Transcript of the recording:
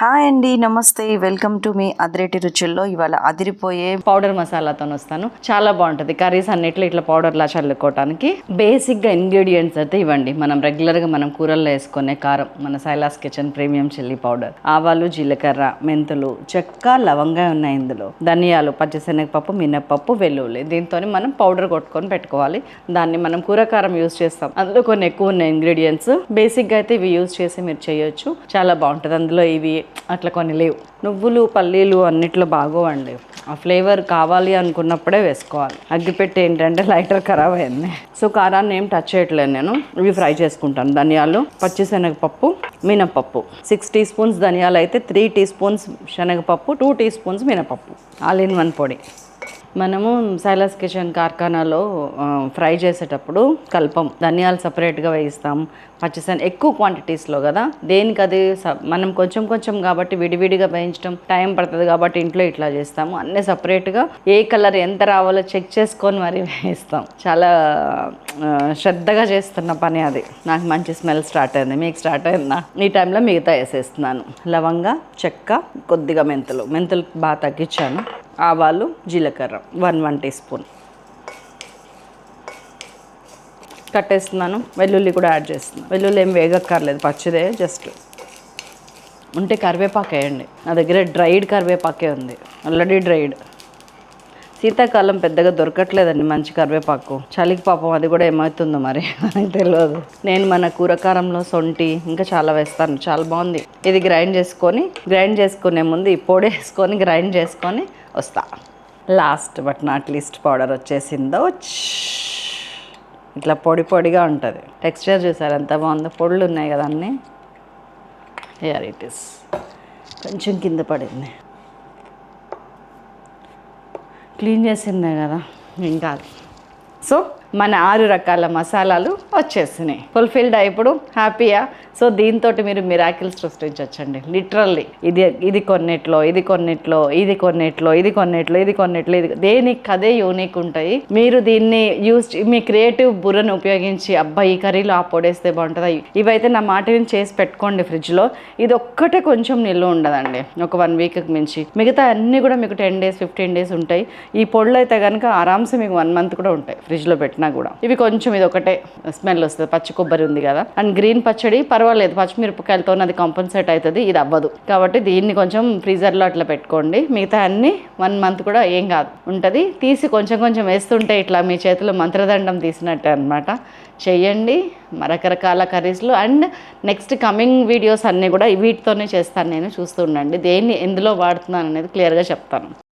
Hi అండి నమస్తే. Welcome to మీ అదిరేటి రుచుల్లో. ఇవాళ అదిరిపోయే పౌడర్ మసాలాతో వస్తాను. చాలా బాగుంటుంది. కర్రీస్ అన్నిట్లో ఇట్లా పౌడర్లా చల్లుకోవడానికి బేసిక్గా ఇంగ్రీడియంట్స్ అయితే ఇవ్వండి. మనం రెగ్యులర్గా మనం కూరల్లో వేసుకునే కారం మన Sailas kitchen premium chilli powder ఆవాలు జీలకర్ర మెంతులు చెక్క లవంగా ఉన్నాయి ఇందులో. ధనియాలు పచ్చిశనగపప్పు మినప్పప్పు వెల్లుల్లి. దీంతో మనం పౌడర్ కొట్టుకొని పెట్టుకోవాలి. దాన్ని మనం కూర కారం యూస్ చేస్తాం. అందులో కొన్ని ఎక్కువ ఉన్నాయి ఇంగ్రీడియంట్స్ బేసిక్గా అయితే ఇవి యూజ్ చేసి మీరు చేయొచ్చు. చాలా బాగుంటుంది. అందులో ఇవి అట్లా కొన్ని లేవు. నువ్వులు పల్లీలు అన్నిట్లో బాగోవండి. ఆ ఫ్లేవర్ కావాలి అనుకున్నప్పుడే వేసుకోవాలి. అగ్గిపెట్టి ఏంటంటే లైటర్ ఖరాబ్ అయింది. సో కారాన్ని ఏం టచ్ చేయట్లేదు నేను. ఇవి ఫ్రై చేసుకుంటాను. ధనియాలు పచ్చి శనగపప్పు మినపప్పు. సిక్స్ టీ స్పూన్స్ ధనియాలు అయితే త్రీ టీ స్పూన్స్ శనగపప్పు టూ టీ స్పూన్స్ మినపప్పు. ఆల్ ఇన్ వన్ పొడి. మనము సైలాస్ కిచెన్ కార్ఖానాలో ఫ్రై చేసేటప్పుడు కల్పం. ధనియాలు సపరేట్గా వేయిస్తాం. పచ్చిసన్ ఎక్కువ క్వాంటిటీస్లో కదా. దేనికి అది స- మనం కొంచెం కొంచెం కాబట్టి విడివిడిగా వేయించడం టైం పడుతుంది కాబట్టి ఇంట్లో ఇట్లా చేస్తాము. అన్నీ సపరేట్గా ఏ కలర్ ఎంత రావాలో చెక్ చేసుకొని మరి వేయిస్తాం. చాలా శ్రద్ధగా చేస్తున్న పని అది. నాకు మంచి స్మెల్ స్టార్ట్ అయింది. మీకు స్టార్ట్ అయిందా? ఈ టైంలో మిగతా వేసేస్తున్నాను. లవంగా చెక్క కొద్దిగా మెంతులు. మెంతులు బాగా తగ్గించాను. ఆవాలు జీలకర్ర వన్ వన్ టీ స్పూన్. కట్టేస్తున్నాను వెల్లుల్లి కూడా యాడ్ చేస్తున్నాను. వెల్లుల్లి ఏం వేగక్కర్లేదు పచ్చిదే జస్ట్ ఉంటే కరివేపాకు వేయండి. నా దగ్గర డ్రైడ్ కరివేపాకే ఉంది. ఆల్రెడీ డ్రైడ్ శీతాకాలం పెద్దగా దొరకట్లేదండి మంచి కరివేపాకు. చలికి పాపం అది కూడా ఏమవుతుందో మరి నాకు తెలియదు. నేను మన కూరకారంలో సొంటి ఇంకా చాలా వేస్తాను. చాలా బాగుంది. ఇది గ్రైండ్ చేసుకొని గ్రైండ్ చేసుకునే ముందు ఈ పొడి వేసుకొని గ్రైండ్ చేసుకొని వస్తా. Last but not least powder వచ్చేసిందో. ఇట్లా పొడి పొడిగా ఉంటుంది. టెక్స్చర్ చూసారు? ఎంత బాగుందో. పొడులు ఉన్నాయి కదా అన్నీ. ఇట్ ఇస్ కొంచెం కింద పడింది. క్లీన్ చేసిందే కదా ఇంకా సో మన ఆరు రకాల మసాలాలు వచ్చేసినాయి ఫుల్ఫిల్డ్ ఇప్పుడు? హ్యాపీయా సో దీంతో మీరు మిరాకిల్స్ సృష్టించవచ్చండి లిటరల్లీ ఇది ఇది కొన్నిట్లో ఇది కొన్నిట్లో ఇది కొన్నిట్లో ఇది కొన్నిట్లో ఇది కొన్నిట్లో ఇది దేనికి అదే యూనిక్ ఉంటాయి. మీరు దీన్ని యూజ్ మీ క్రియేటివ్ బుర్రను ఉపయోగించి అబ్బాయి ఈ కర్రీలో ఆ పొడేస్తే బాగుంటుంది? ఇవైతే నా మాట చేసి పెట్టుకోండి ఫ్రిడ్జ్లో ఇది ఒక్కటే కొంచెం నిల్వ ఉండదండి. ఒక వన్ వీక్కి మించి. మిగతా అన్నీ కూడా మీకు టెన్ డేస్ ఫిఫ్టీన్ డేస్ ఉంటాయి. ఈ పొడులు అయితే కనుక ఆరామ్సే మీకు వన్ మంత్ కూడా ఉంటాయి. ఫ్రిడ్జ్లో పెట్టిన కూడా. ఇవి కొంచెం ఇది ఒకటే స్మెల్ వస్తుంది. పచ్చి కొబ్బరి ఉంది కదా. అండ్ గ్రీన్ పచ్చడి పర్వాలేదు. పచ్చిమిరపకాయలతో అది కాంపన్సేట్ అవుతుంది ఇది అవ్వదు. కాబట్టి దీన్ని కొంచెం ఫ్రీజర్లో అట్లా పెట్టుకోండి. మిగతా అన్ని వన్ మంత్ కూడా ఏం కాదు. ఉంటుంది. తీసి కొంచెం కొంచెం వేస్తుంటే ఇట్లా మీ చేతిలో మంత్రదండం తీసినట్టే అనమాట చెయ్యండి. రకరకాల కర్రీస్లు అండ్ నెక్స్ట్ కమింగ్ వీడియోస్ అన్నీ కూడా వీటితోనే చేస్తాను నేను. చూస్తూ ఉండండి. దేన్ని ఎందులో వాడుతున్నాను అనేది క్లియర్గా చెప్తాను.